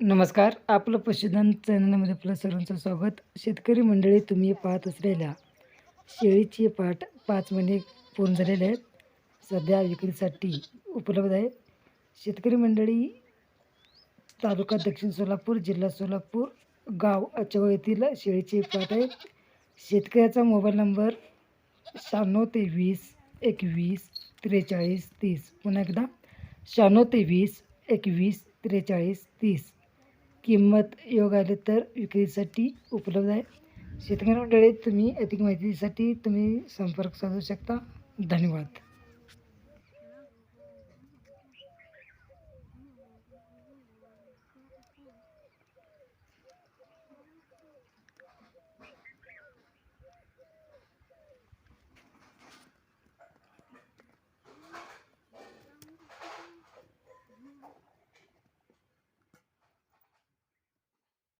नमस्कार आपलं पशुधन चॅनलमध्ये आपलं सर्वांचं स्वागत. शेतकरी मंडळी तुम्ही पाहत असलेल्या शेळीची पाठ पाच महिने पूर्ण झालेले आहेत. सध्या विक्रीसाठी उपलब्ध आहे. शेतकरी मंडळी तालुका दक्षिण सोलापूर जिल्हा सोलापूर गाव अचवा येथील शेळीची पाठ आहे. शेतकऱ्याचा मोबाईल नंबर शहाण्णव तेवीस एकवीस त्रेचाळीस तीस. पुन्हा एकदा शहाण्णव तेवीस एकवीस त्रेचाळीस तीस. किंमत योग आले तर विक्रीसाठी उपलब्ध आहे. शेतकरी मंडळी तुम्ही अधिक माहितीसाठी तुम्ही संपर्क साधू शकता. धन्यवाद.